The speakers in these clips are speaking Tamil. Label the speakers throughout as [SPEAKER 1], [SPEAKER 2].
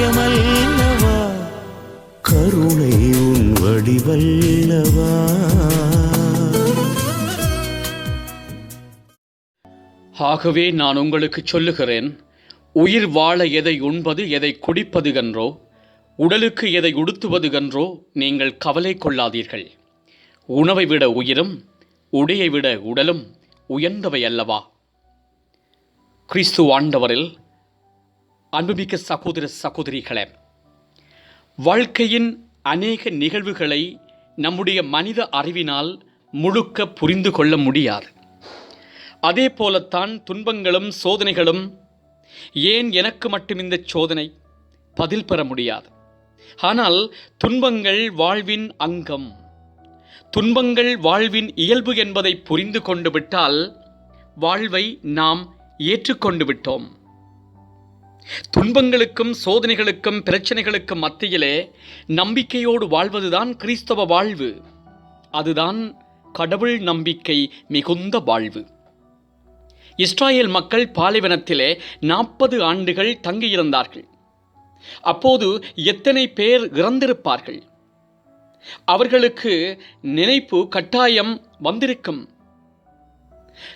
[SPEAKER 1] தெய்வீகமயமல்லவா கருணை உன் வடிவல்லவா?
[SPEAKER 2] ஆகவே நான் உங்களுக்கு சொல்லுகிறேன் உயிர் வாழ எதை உண்பது எதை குடிப்பது கன்றோ உடலுக்கு எதை உடுத்துவது கன்றோ நீங்கள் கவலை கொள்ளாதீர்கள். உணவை விட உயிரும் உடையை விட உடலும் உயர்ந்தவை அல்லவா? கிறிஸ்து ஆண்டவரில் அன்புமிக்க சகோதர சகோதரிகளே வாழ்க்கையின் அநேக நிகழ்வுகளை நம்முடைய மனித அறிவினால் முழுக்க புரிந்து கொள்ள முடியாது. அதே போலத்தான் துன்பங்களும் சோதனைகளும் ஏன் எனக்கு மட்டும் இந்த சோதனை? பதில் பெற முடியாது. ஆனால் துன்பங்கள் வாழ்வின் அங்கம். துன்பங்கள் வாழ்வின் இயல்பு என்பதை புரிந்து கொண்டு விட்டால் வாழ்வை நாம் ஏற்றுக்கொண்டு விட்டோம். துன்பங்களுக்கும் சோதனைகளுக்கும் பிரச்சனைகளுக்கும் மத்தியிலே நம்பிக்கையோடு வாழ்வதுதான் கிறிஸ்தவ வாழ்வு. அதுதான் கடவுள் நம்பிக்கை மிகுந்த வாழ்வு. இஸ்ராயேல் மக்கள் பாலைவனத்திலே நாற்பது ஆண்டுகள் தங்கியிருந்தார்கள். அப்போது எத்தனை பேர் இறந்திருப்பார்கள்? அவர்களுக்கு நினைப்பு கட்டாயம் வந்திருக்கும்.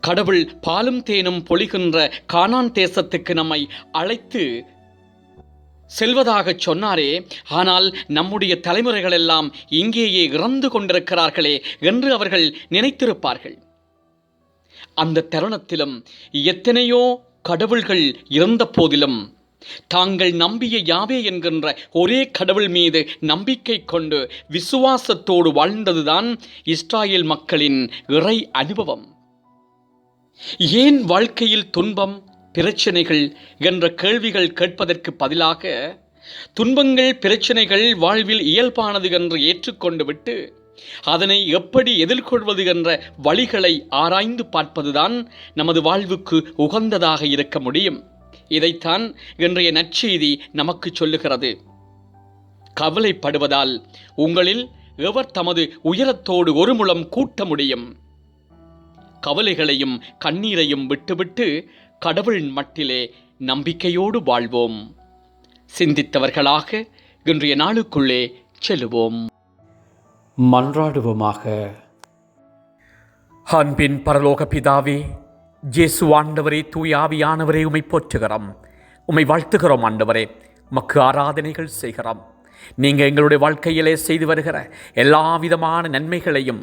[SPEAKER 2] கடவுள் பாலும் தேனும் பொழிகின்ற கானான் தேசத்துக்கு நம்மை அழைத்து செல்வதாக சொன்னாரே. ஆனால் நம்முடைய தலைமுறைகள் எல்லாம் இங்கேயே இறந்து கொண்டிருக்கிறார்களே என்று அவர்கள் நினைத்திருப்பார்கள். அந்த தருணத்திலும் எத்தனையோ கடவுள்கள் இருந்த போதிலும் தாங்கள் நம்பிய யாவே என்கின்ற ஒரே கடவுள் மீது நம்பிக்கை கொண்டு விசுவாசத்தோடு வாழ்ந்ததுதான் இஸ்ராயேல் மக்களின் இறை அனுபவம். ஏன் வாழ்க்கையில் துன்பம் பிரச்சனைகள் என்ற கேள்விகள் கேட்பதற்கு பதிலாக துன்பங்கள் பிரச்சனைகள் வாழ்வில் இயல்பானது என்று ஏற்றுக்கொண்டு விட்டு அதனை எப்படி எதிர்கொள்வது என்ற வழிகளை ஆராய்ந்து பார்ப்பதுதான் நமது வாழ்வுக்கு உகந்ததாக இருக்க முடியும். இதைத்தான் இன்றைய நற்செய்தி நமக்கு சொல்லுகிறது. கவலைப்படுவதால் உங்களில் எவர் தமது உயரத்தோடு ஒரு முழம் கூட்ட முடியும்? கவலைகளையும் கண்ணீரையும் விட்டுவிட்டு கடவுள் மட்டிலே நம்பிக்கையோடு வாழ்வோம். சிந்தித்தவர்களாக இன்றைய நாளுக்குள்ளே செல்லுவோம் மன்றாடுவோமாக. அன்பின் பரலோக பிதாவே ஜேசு ஆண்டவரே தூயாவியானவரே உமை போற்றுகிறோம். உமை வாழ்த்துகிறோம் ஆண்டவரே மக்கு ஆராதனைகள் செய்கிறோம். நீங்கள் எங்களுடைய வாழ்க்கையிலே செய்து வருகிற எல்லா விதமான நன்மைகளையும்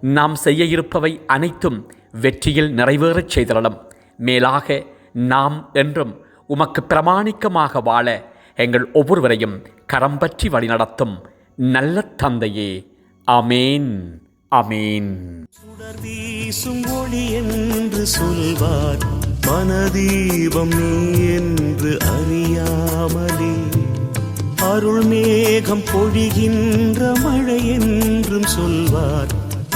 [SPEAKER 2] நாம் செய்ய இருப்பவை அனைத்தும் வெற்றியில் நிறைவேறச் செய்தளம் மேலாக நாம் என்றும் உமக்கு பிரமாணிக்கமாக வாழ எங்கள் ஒவ்வொருவரையும் கரம் பற்றி வழிநடத்தும் நல்ல தந்தையே. அமேன் அமேன்
[SPEAKER 1] சுடர் வீசும் ஒளி என்று சொல்வார் மனதீபம் என்று அறியாமலே. அருள் மேகம் பொழிகின்ற மழை என்றும் சொல்வார்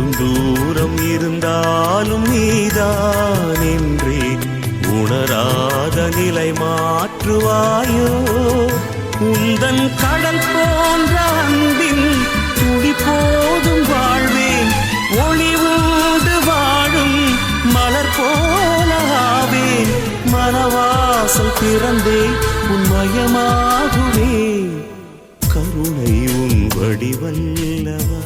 [SPEAKER 1] கொடுந்தூரம் இருந்தாலும் நீதான் என்றே உணராத நிலை மாற்றுவாயோ? உந்தன் கடல் போன்ற அன்பின் துடி போதும் வாழ்வேன். ஒளிவோடு வாழும் மலர் போலாவேன் மனவாசல் திறந்தே உன்மயமாகுவே கருணை உன் வடிவல்லவா?